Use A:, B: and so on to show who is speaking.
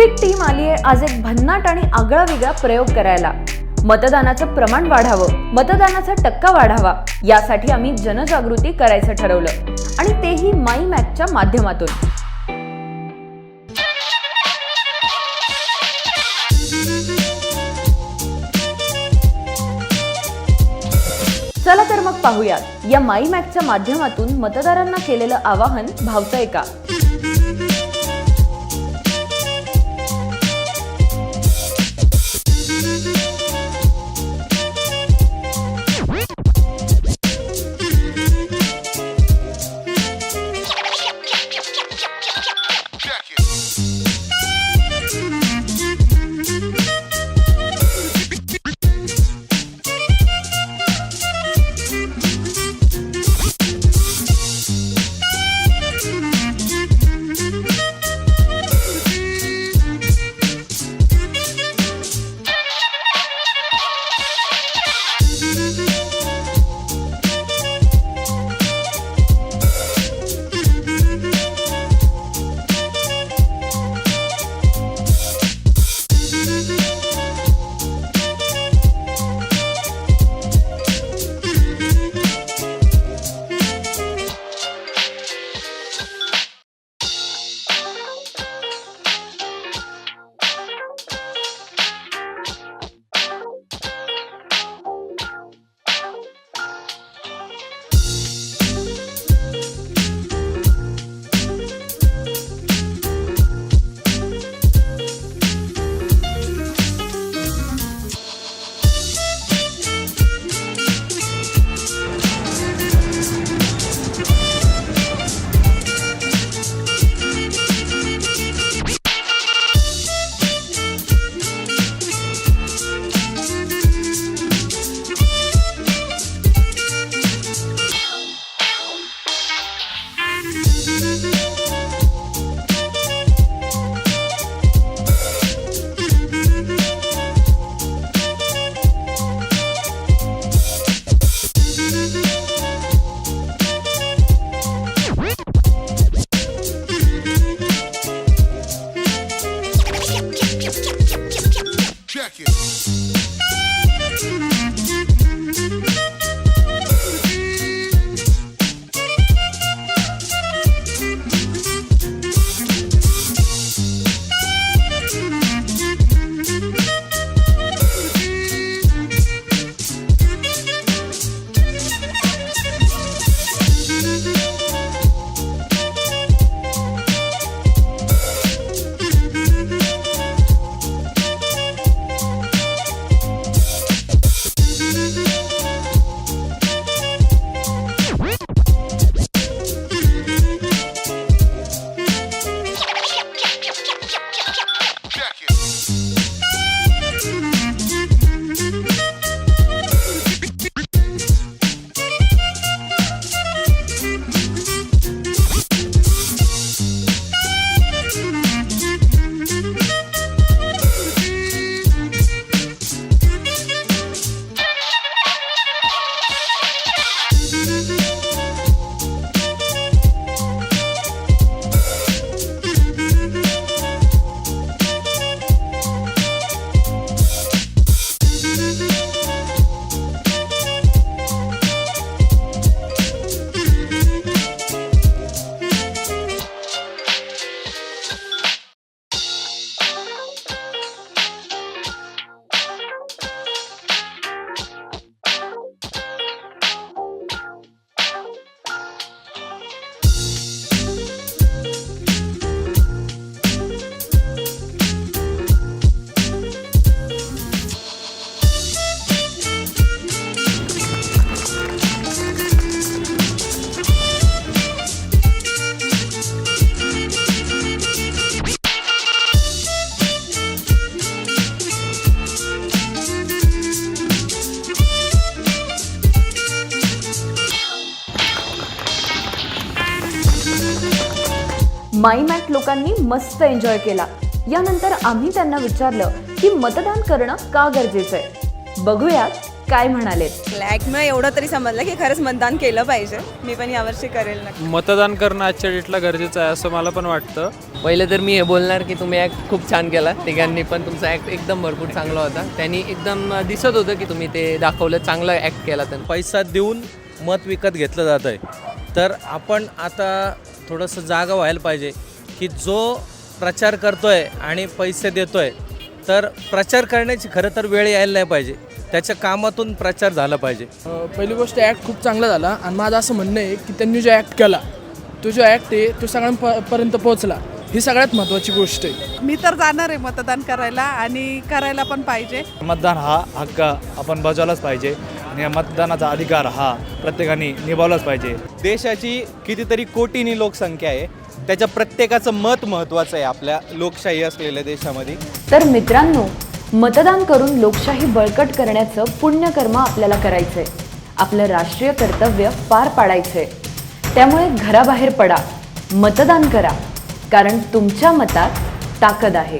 A: Swift team आली आहे आज एक भन्नाट आणि आगळा वेगळा प्रयोग करायला. मतदानाचं प्रमाण वाढावं मतदानाचा टक्का वाढावा यासाठी आम्ही जनजागृती करायचं ठरवलं. आणि तेही माई मॅकच्या माध्यमातून. चला तर मग पाहूयात. या माई मॅकच्या माध्यमातून मतदारांना केलेलं आवाहन भावतंय का? माई मॅक लोकांनी मस्त एन्जॉय केला. यानंतर आम्ही त्यांना विचारलं की मतदान करणं का गरजेचं आहे? बघूयात काय म्हणालेत
B: फ्लॅगमुळे एवढं तरी समजलं की खरंच मतदान केलं पाहिजे. मी पण यावर्षी करेल नक्की.
C: मतदान करणं आजच्या डेटला गरजेचं आहे असं मला पण वाटतं. पहिले तर मी हे बोलणार की तुम्ही ॲक्ट खूप छान केला. तिघांनी पण तुमचा ॲक्ट एकदम भरपूर चांगला होता. त्यांनी एकदम दिसत होतं की तुम्ही ते दाखवलं चांगलं ॲक्ट केला त्यांनी.
D: पैसा देऊन मत विकत घेतलं जात आहे तर आपण आता थोडंसं जागा व्हायला पाहिजे की जो प्रचार करतोय आणि पैसे देतोय तर प्रचार करण्याची खरं तर वेळ यायला नाही पाहिजे. त्याच्या कामातून प्रचार झाला पाहिजे.
E: पहिली गोष्ट ॲक्ट खूप चांगला झाला आणि माझं असं म्हणणं आहे की त्यांनी जो ॲक्ट केला तो जो ॲक्ट आहे तो सगळ्यांपर्यंत पोहोचला. ही सगळ्यात महत्त्वाची गोष्ट आहे.
F: मी तर जाणार आहे मतदान करायला आणि करायला पण पाहिजे.
G: मतदान हा हक्क आपण बजावलाच पाहिजे. आणि या मतदानाचा अधिकार हा प्रत्येकाने निभावलाच पाहिजे.
H: देशाची कितीतरी कोटीनी लोकसंख्या आहे त्याच्या प्रत्येकाचं मत महत्त्वाचं आहे आपल्या लोकशाही असलेल्या देशामध्ये.
A: तर मित्रांनो मतदान करून लोकशाही बळकट करण्याचं पुण्यकर्म आपल्याला करायचंय. आपलं राष्ट्रीय कर्तव्य पार पाडायचंय. त्यामुळे घराबाहेर पडा मतदान करा कारण तुमच्या मतात ताकद आहे.